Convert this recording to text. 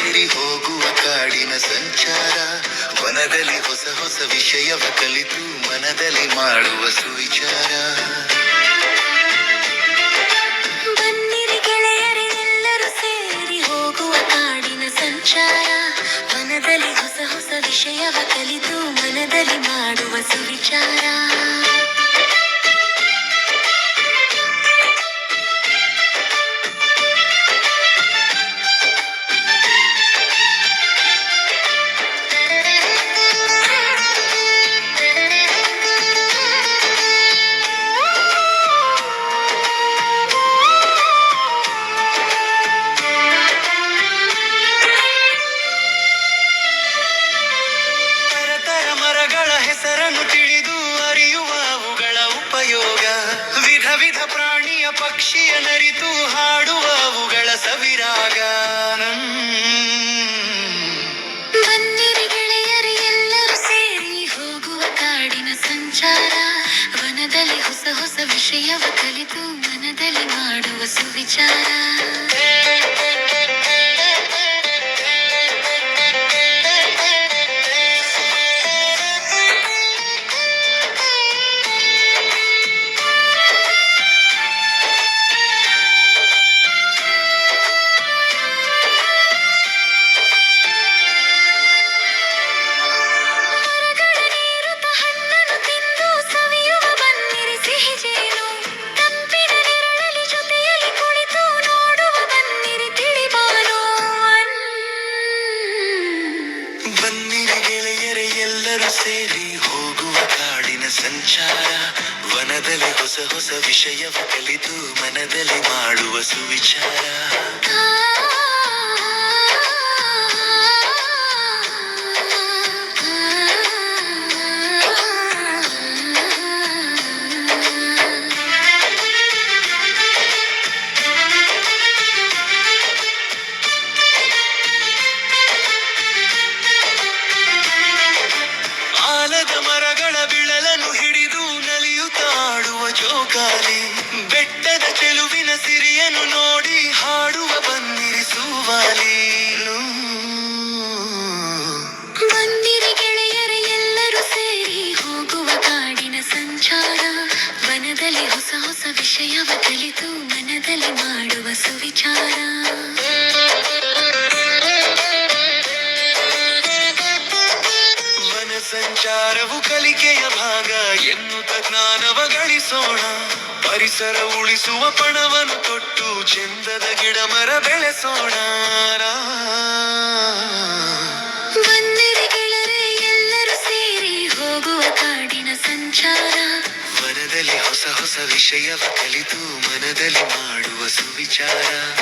ಸೇರಿ ಹೋಗುವ ಕಾಡಿನ ಸಂಚಾರ. ವನದಲ್ಲಿ ಹೊಸ ಹೊಸ ವಿಷಯವ ಕಲಿತು ಮನದಲ್ಲಿ ಮಾಡುವ ಸುವಿಚಾರ. ಬನ್ನಿರಿ ಗೆಳೆಯರೆ, ಎಲ್ಲರೂ ಸೇರಿ ಹೋಗುವ ಕಾಡಿನ ಸಂಚಾರ. ಮನದಲ್ಲಿ ಹೊಸ ಹೊಸ ವಿಷಯವ ಕಲಿತು ಮನದಲ್ಲಿ ಮಾಡುವ ಸುವಿಚಾರ. ವಿಧ ಪ್ರಾಣಿಯ ಪಕ್ಷಿಯ ನರಿತು ಹಾಡುವ ಅವುಗಳ ಸವಿರಾಗ. ಬನ್ನಿರಿ ಎಲ್ಲರೂ ಸೇರಿ ಹೋಗುವ ಕಾಡಿನ ಸಂಚಾರ. ವನದಲ್ಲಿ ಹೊಸ ಹೊಸ ವಿಷಯವ ಕಲಿತು ಮನದಲ್ಲಿ ಮಾಡುವ ಸುವಿಚಾರ. ಸೇರಿ ಹೋಗುವ ಕಾಡಿನ ಸಂಚಾರ ವನದಲ್ಲಿ ಹೊಸ ಹೊಸ ವಿಷಯವ ಕಲಿತು ಮನದಲ್ಲಿ ಮಾಡುವ ಸುವಿಚಾರ. ಜೋಕಾಲಿ ಬೆಟ್ಟದ ಚೆಲುವಿನ ಸಿರಿಯನ್ನು ನೋಡಿ ಹಾಡುವ ಬಂದಿರಿಸುವಾಲಿ ಸುವಾಲಿ. ಬಂದಿರಿ ಗೆಳೆಯರೆ, ಎಲ್ಲರೂ ಸೇರಿ ಹೋಗುವ ಕಾಡಿನ ಸಂಚಾರ. ವನದಲ್ಲಿ ಹೊಸ ಹೊಸ ವಿಷಯವ ಕಲಿತು ಮನದಲ್ಲಿ ಮಾಡುವ ಸುವಿಚಾರ. ಸಂಚಾರವು ಕಲಿಕೆಯ ಭಾಗ. ಎನ್ನುತ್ತ ಜ್ಞಾನವ ಗಳಿಸೋಣ. ಪರಿಸರ ಉಳಿಸುವ ಪಣವನ್ನು ತೊಟ್ಟು. ಚಂದದ ಗಿಡ ಮರ ಬೆಳೆಸೋಣ ಎಲ್ಲರೂ ಸೇರಿ ಹೋಗುವ ಕಾಡಿನ ಸಂಚಾರ. ವನದಲ್ಲಿ ಹೊಸ ಹೊಸ ವಿಷಯವ ಕಲಿತು ಮನದಲ್ಲಿ ಮಾಡುವ ಸುವಿಚಾರ.